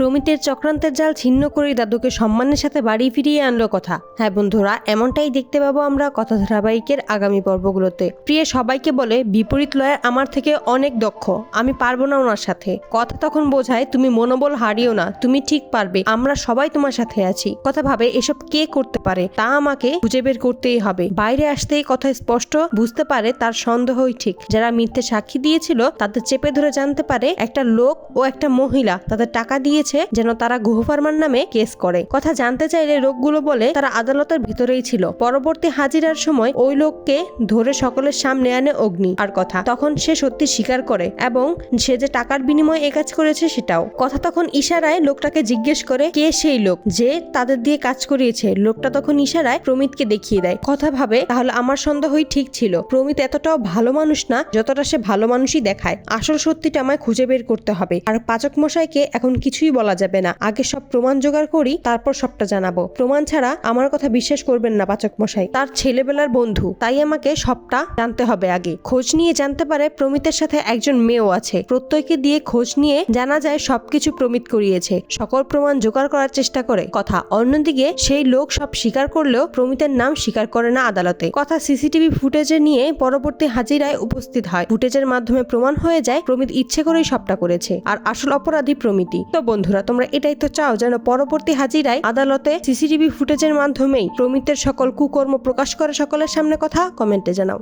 প্রমিতের চক্রান্তের জাল ছিন্ন করে দাদুকে সম্মানের সাথে বাড়ি ফিরিয়ে আনলো কথা। হ্যাঁ বন্ধুরা, এমনটাই দেখতে পাবো আমরা কথা ধারাবাহিকের আগামী পর্বগুলোতে। প্রিয় সবাইকে বলে, বিপরীত লয়ার আমার থেকে অনেক দক্ষ। আমি পারব না ওনার সাথে। কথা তখন বোঝায়, তুমি মনোবল হারিও না। তুমি ঠিক পারবে। আমরা সবাই তোমার সাথে আছি কথা ভাবে, এসব কে করতে পারে? তা আমাকে খুঁজে বের করতেই হবে। বাইরে আসতেই কথা স্পষ্ট বুঝতে পারে, তার সন্দেহই ঠিক। যারা মিথ্যে সাক্ষী দিয়েছিল, তাদের চেপে ধরে জানতে পারে, একটা লোক ও একটা মহিলা। তাদের টাকা দিয়েছে যেন তারা গুহ ফার্মার নামে কেস করে। কথা জানতে চাইলে লোকগুলো বলে তারা আদালতের ভিতরেই ছিল। পরবর্তী হাজিরার সময় ওই লোককে ধরে সকলের সামনে আনে অগ্নি। আর কথা, তখন সে সত্যি স্বীকার করে এবং সে যে টাকার বিনিময়ে কাজ করেছে সেটাও। কথা তখন ইশারায় লোকটাকে জিজ্ঞেস করে, কে সেই লোক যে তাদের দিয়ে কাজ করিয়েছে? লোকটা তখন ইশারায় প্রমিতকে দেখিয়ে দেয়। কথা ভাবে, তাহলে আমার সন্দেহই ঠিক ছিল। প্রমিত এতটাও ভালো মানুষ না যতটা সে ভালো মানুষই দেখায়। আসল সত্যিটা আমায় খুঁজে বের করতে হবে। আর পাচক মশাইকে এখন কিছুই বলা যাবে না। আগে সব প্রমাণ জোগাড় করি, তারপর সবটা জানাব। প্রমাণ ছাড়া আমার কথা বিশ্বাস করবেন না পাচক মশাই। তার ছেলেবেলার বন্ধু, তাই আমাকে সবটা জানতে হবে আগে। খোঁজ নিয়ে জানতে পারে প্রমিতের সাথে একজন মেয়েও আছে। প্রত্যয়কে দিয়ে খোঁজ নিয়ে জানা যায় সবকিছু প্রমিত করিয়েছে। সকল প্রমাণ জোগাড় করার চেষ্টা করে। কথা, অন্যদিকে সেই লোক সব স্বীকার করলেও প্রমিতের নাম স্বীকার করে না আদালতে। কথা, সিসিটিভি ফুটেজে নিয়ে পরবর্তী হাজিরায় উপস্থিত হয়। ফুটেজের মাধ্যমে প্রমাণ হয়ে যায় প্রমিত ইচ্ছে করেই সবটা করেছে। আর আসল অপরাধী প্রমিতি তো বন্ধুরা, তোমরা এটাই তো চাও যেন পরবর্তী হাজিরায় আদালতে সিসিটিভি ফুটেজের মাধ্যমেই প্রমিতের সকল কুকর্ম প্রকাশ করে সকলের সামনে কথা কমেন্টে জানাও।